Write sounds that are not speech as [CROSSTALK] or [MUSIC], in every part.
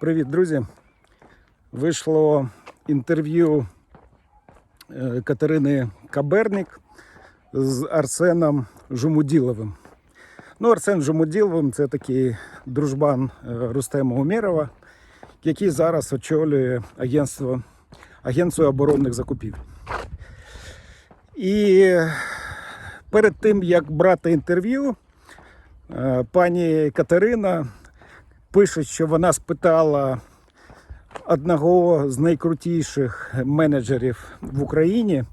Привіт, друзі. Вийшло інтерв'ю е, Катерини Кабернік з Арсеном Жумуділовим. Ну, Арсен Жумуділовим це такий дружбан е, Рустема Умєрова, який зараз очолює агентство, агентство оборонних закупівель. І перед тим, як брати інтерв'ю, е, пані Катерина пише, що вона спитала одного з найкрутіших менеджерів в Україні,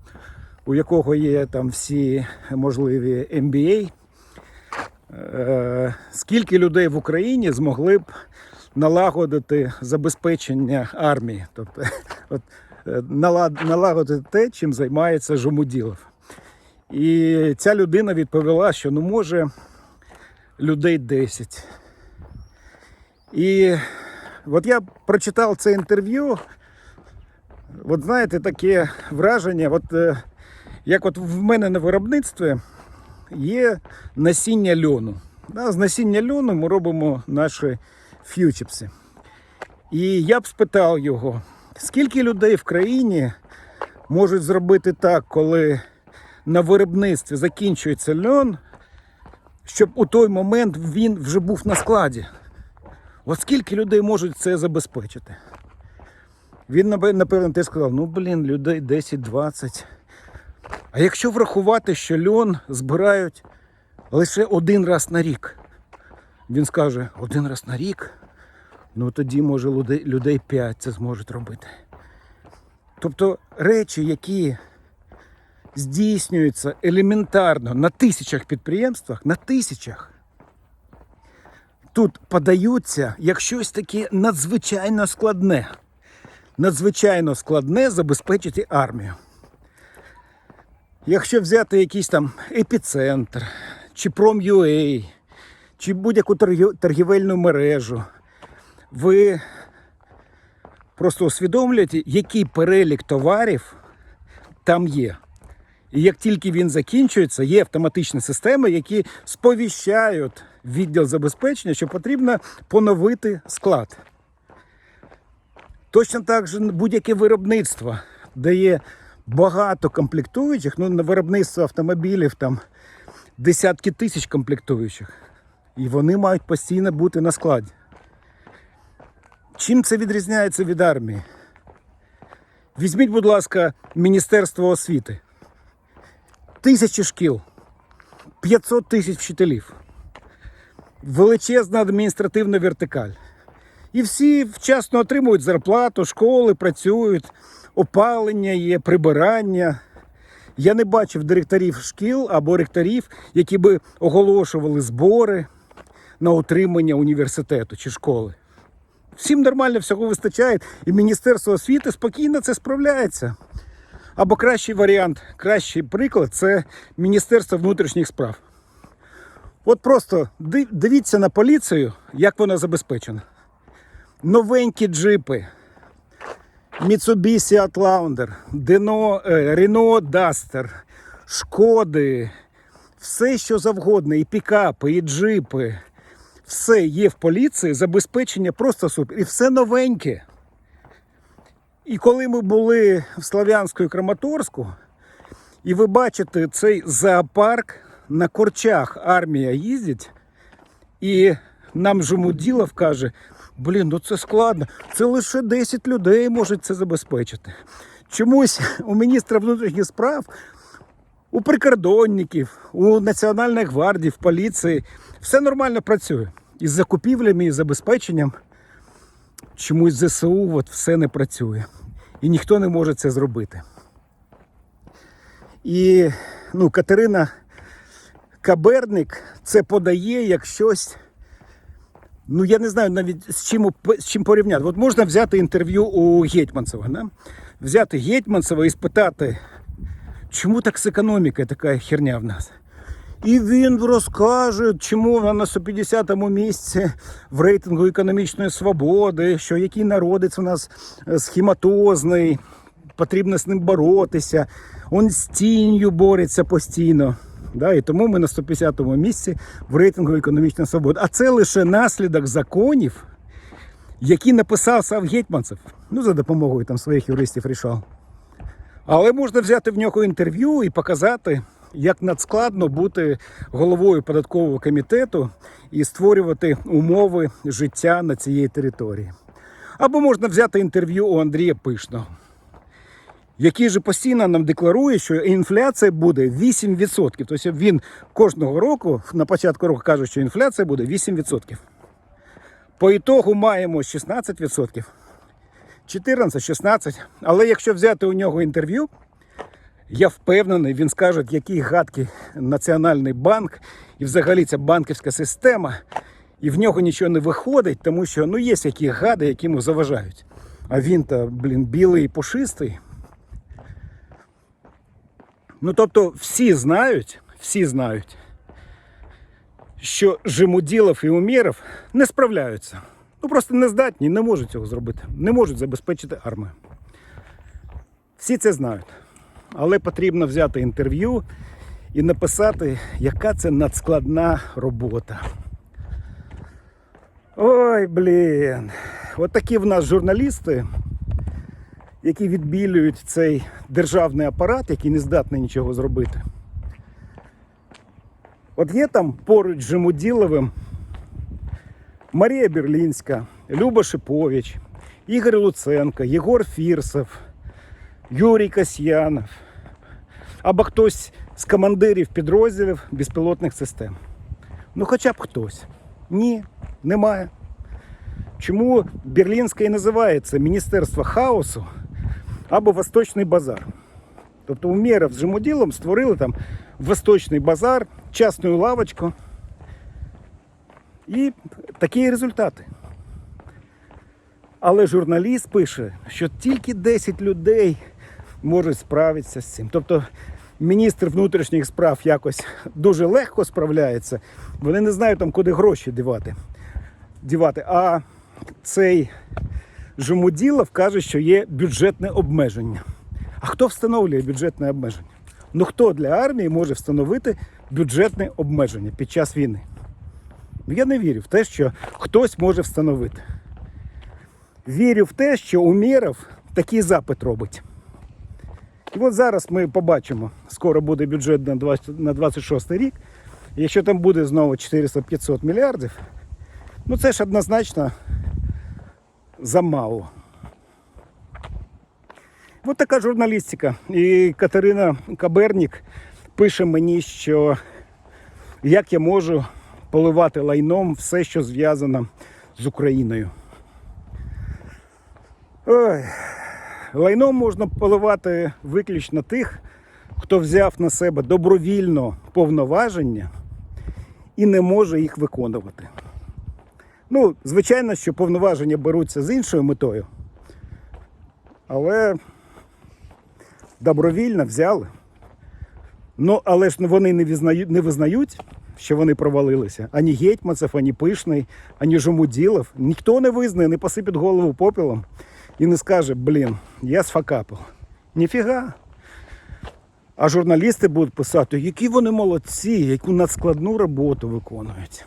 у якого є там всі можливі MBA, е, скільки людей в Україні змогли б налагодити забезпечення армії, тобто [LAUGHS] от, е, налагодити те, чим займається Жомуділов. І ця людина відповіла, що ну може людей 10. І от я прочитав це інтерв'ю. От знаєте, таке враження, от, е, як от в мене на виробництві є насіння льону. Да, з насіння льону ми робимо наші ф'ючепси. І я б спитав його, скільки людей в країні можуть зробити так, коли на виробництві закінчується льон, щоб у той момент він вже був на складі. От скільки людей можуть це забезпечити? Він, напе- напевно, те сказав, ну блін, людей 10-20. А якщо врахувати, що льон збирають лише один раз на рік, він скаже, один раз на рік, ну тоді, може, людей 5 це зможуть робити. Тобто речі, які здійснюються елементарно на тисячах підприємствах, на тисячах, тут подаються як щось таке надзвичайно складне. Надзвичайно складне забезпечити армію. Якщо взяти якийсь там епіцентр, чи Prom.ua, чи будь-яку торгівельну мережу, ви просто усвідомлюєте, який перелік товарів там є. І як тільки він закінчується, є автоматичні системи, які сповіщають відділ забезпечення, що потрібно поновити склад. Точно так же будь-яке виробництво, де є багато комплектуючих, ну на виробництво автомобілів там десятки тисяч комплектуючих. І вони мають постійно бути на складі. Чим це відрізняється від армії? Візьміть, будь ласка, Міністерство освіти. Тисячі шкіл, 500 тисяч вчителів, величезна адміністративна вертикаль. І всі вчасно отримують зарплату, школи працюють, опалення є, прибирання. Я не бачив директорів шкіл або ректорів, які би оголошували збори на утримання університету чи школи. Всім нормально всього вистачає, і Міністерство освіти спокійно це справляється. Або кращий варіант, кращий приклад це Міністерство внутрішніх справ. От просто дивіться на поліцію, як вона забезпечена. Новенькі джипи, Mitsubishi Outlander, е, Renault Duster, Шкоди, все що завгодно, і пікапи, і джипи. Все є в поліції, забезпечення просто супер. І все новеньке. І коли ми були в Слов'янську і Краматорську, і ви бачите цей зоопарк на корчах армія їздить, і нам Жумуділов каже: блін, ну це складно. Це лише 10 людей можуть це забезпечити. Чомусь у міністра внутрішніх справ, у прикордонників, у Національної гвардії, в поліції все нормально працює. Із закупівлями і забезпеченням чомусь ЗСУ от все не працює. І ніхто не може це зробити. І ну, Катерина Каберник це подає як щось. Ну, я не знаю навіть з чим, з чим порівняти. От можна взяти інтерв'ю у Гетьманцева, да? взяти Гетьманцева і спитати, чому так з економікою така херня в нас? І він розкаже, чому вона на 150-му місці в рейтингу економічної свободи, що який народець у нас е, схематозний, потрібно з ним боротися. Он з тінню бореться постійно. Да, і тому ми на 150-му місці в рейтингу економічної свободи. А це лише наслідок законів, які написав сам Гетьманцев. Ну, за допомогою там своїх юристів рішав. Але можна взяти в нього інтерв'ю і показати, як надскладно бути головою податкового комітету і створювати умови життя на цій території. Або можна взяти інтерв'ю у Андрія Пишного, який же постійно нам декларує, що інфляція буде 8%. Тобто він кожного року на початку року каже, що інфляція буде 8%. По ітогу маємо 16%. 14, 16. Але якщо взяти у нього інтерв'ю, я впевнений, він скаже, який гадкий Національний банк і взагалі ця банківська система, і в нього нічого не виходить, тому що ну, є які гади, які йому заважають. А він то, блін, білий і пушистий. Ну, тобто, всі знають, всі знають, що Жемуділов і Умєров не справляються. Ну просто не здатні, не можуть цього зробити, не можуть забезпечити армію. Всі це знають. Але потрібно взяти інтерв'ю і написати, яка це надскладна робота. Ой, блін. От такі в нас журналісти, які відбілюють цей державний апарат, який не здатний нічого зробити. От є там поруч з Жемуділовим Марія Берлінська, Люба Шипович, Ігор Луценко, Єгор Фірсов, Юрій Касьянов, або хтось з командирів підрозділів безпілотних систем. Ну, хоча б хтось. Ні, немає. Чому Берлінська і називається Міністерство хаосу або Восточний базар? Тобто Умєров з Жемуділом створили там Восточний базар, частну лавочку. І такі результати. Але журналіст пише, що тільки 10 людей можуть справитися з цим. Тобто міністр внутрішніх справ якось дуже легко справляється. Вони не знають там, куди гроші дівати. дівати. А цей Жумуділов каже, що є бюджетне обмеження. А хто встановлює бюджетне обмеження? Ну хто для армії може встановити бюджетне обмеження під час війни? Ну, Я не вірю в те, що хтось може встановити. Вірю в те, що Умєров такий запит робить. І от зараз ми побачимо, скоро буде бюджет на 20 на 26 рік. Якщо там буде знову 400-500 мільярдів, ну це ж однозначно замало. От така журналістика. І Катерина Кабернік пише мені, що як я можу поливати лайном все, що зв'язано з Україною. Ой. Лайном можна поливати виключно тих, хто взяв на себе добровільно повноваження і не може їх виконувати. Ну, звичайно, що повноваження беруться з іншою метою, але добровільно взяли. Ну, але ж вони не визнають, не визнають, що вони провалилися. Ані Гетьманцев, ані Пишний, ані Жомуділов. Ніхто не визнає, не посипить голову попелом і не скаже, блін, я сфакапив. Ніфіга. А журналісти будуть писати, які вони молодці, яку надскладну роботу виконують.